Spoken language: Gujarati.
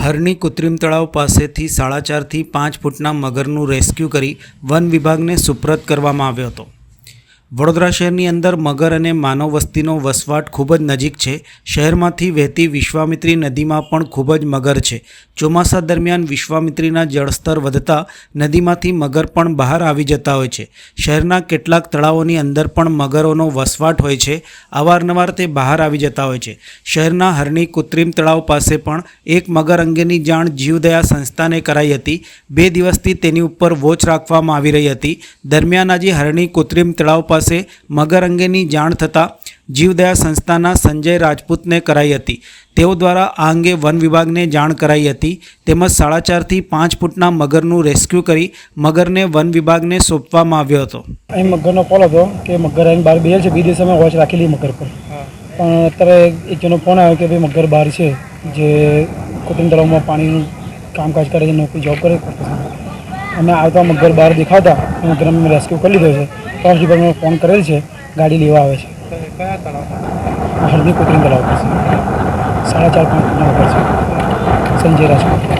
હરની કૃત્રિમ તળાવ પાસેથી સાડા ચારથી પાંચ ફૂટના મગરનું રેસ્ક્યુ કરી વન વિભાગને સુપ્રત કરવામાં આવ્યો હતો. વડોદરા શહેરની અંદર મગર અને માનવ વસ્તીનો વસવાટ ખૂબ જ નજીક છે. શહેરમાંથી વહેતી વિશ્વામિત્રી નદીમાં પણ ખૂબ જ મગર છે. ચોમાસા દરમિયાન વિશ્વામિત્રીના જળસ્તર વધતા નદીમાંથી મગર પણ બહાર આવી જતા હોય છે. શહેરના કેટલાક તળાવોની અંદર પણ મગરોનો વસવાટ હોય છે. અવારનવાર તે બહાર આવી જતા હોય છે. શહેરના હરણી કૃત્રિમ તળાવ પાસે પણ એક મગર અંગેની જાણ જીવદયા સંસ્થાને કરાઈ હતી. બે દિવસથી તેની ઉપર વોચ રાખવામાં આવી રહી હતી. દરમિયાન આજે હરણી કૃત્રિમ તળાવ પાસે મગર અંગેની જાણ થતાં જીવદયા સંસ્થાના સંજય રાજપૂતને કરાઈ હતી. તેઓ દ્વારા આ અંગે વન વિભાગને જાણ કરાઈ હતી. તેમજ સાડા ચારથી પાંચ ફૂટના મગરનું રેસ્ક્યુ કરી મગરને વન વિભાગને સોંપવામાં આવ્યો હતો. અહીં મગરનો કોલ હતો કે મગર અહીં બહાર બે છે, બીજે સમય વોચ રાખેલી મગર પર. પણ અત્યારે એક જણનો ફોન આવ્યો કે ભાઈ મગર બહાર છે, જે કુટુંબ તળાવમાં પાણીનું કામકાજ કરે છે, નોકરી જોબ કરે અમે આવતા મગર બહાર દેખાતા મગર અમે રેસ્ક્યુ કરી લીધો છે. ફોરેસ્ટ ડિપાર્ટમેન્ટ ફોન કરેલ છે, ગાડી લેવા આવે છે. હળદી કુતરી તળાવ પર છે સાડા ચાર પાંચ ઉપર છે. સંજય રાજપૂત